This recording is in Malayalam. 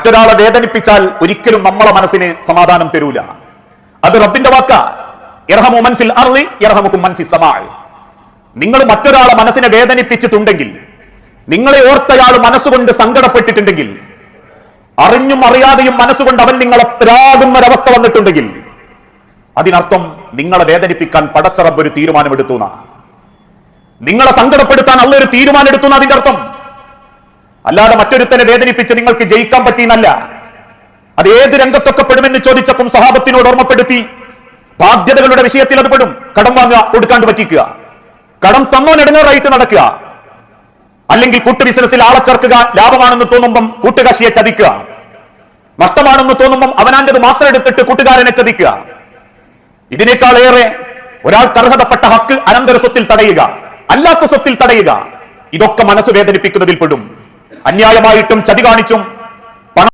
മറ്റൊരാളെ വേദനിപ്പിച്ചാൽ ഒരിക്കലും നമ്മളെ മനസ്സിന് സമാധാനം തരൂല. അത് റബ്ബിന്റെ വാക്ക. ഇറഹമു മൻഫിൽ അർളി ഇറഹമുക്കും മൻഫി സമാ നിങ്ങൾ മറ്റൊരാളെ മനസ്സിനെ വേദനിപ്പിച്ചിട്ടുണ്ടെങ്കിൽ നിങ്ങളെ ഓർത്തയാൾ മനസ്സുകൊണ്ട് സങ്കടപ്പെട്ടിട്ടുണ്ടെങ്കിൽ അറിഞ്ഞും അറിയാതെയും മനസ്സുകൊണ്ട് അവൻ നിങ്ങളെ പ്രാകുന്ന ഒരവസ്ഥ വന്നിട്ടുണ്ടെങ്കിൽ അതിനർത്ഥം നിങ്ങളെ വേദനിപ്പിക്കാൻ പടച്ചറബ് ഒരു തീരുമാനമെടുത്തു എന്നാ. നിങ്ങളെ സങ്കടപ്പെടുത്താൻ അല്ല ഒരു തീരുമാനം എടുത്തു അതിന്റെ അർത്ഥം? അല്ലാതെ മറ്റൊരുത്തനെ വേദനിപ്പിച്ച് നിങ്ങൾക്ക് ജയിക്കാൻ പറ്റിയെന്നല്ല. അത് ഏത് രംഗത്തൊക്കെ പെടുമെന്ന് ചോദിച്ചപ്പം സഹാബത്തിനോട് ഓർമ്മപ്പെടുത്തി. ബാധ്യതകളുടെ വിഷയത്തിൽ അത് പെടും. കടം വാങ്ങുക കൊടുക്കാണ്ട് പറ്റിക്കുക. കടം തന്നോൻ ഇടങ്ങേറായിട്ട് നടക്കുക. അല്ലെങ്കിൽ കൂട്ടു ബിസിനസ്സിൽ ആളെ ചേർക്കുക ലാഭമാണെന്ന് തോന്നുമ്പം കൂട്ടുകാശിയെ ചതിക്കുക. നഷ്ടമാണെന്ന് തോന്നുമ്പം അവനാന്റെത് മാത്രം എടുത്തിട്ട് കൂട്ടുകാരനെ ചതിക്കുക. ഇതിനേക്കാൾ ഏറെ ഒരാൾക്ക് അർഹതപ്പെട്ട ഹക്ക് അനന്തര സ്വത്തിൽ തടയുക അല്ലാത്ത സ്വത്തിൽ തടയുക. ഇതൊക്കെ മനസ്സ് വേദനിപ്പിക്കുന്നതിൽ പെടും. അന്യായമായിട്ടും ചതി കാണിച്ചും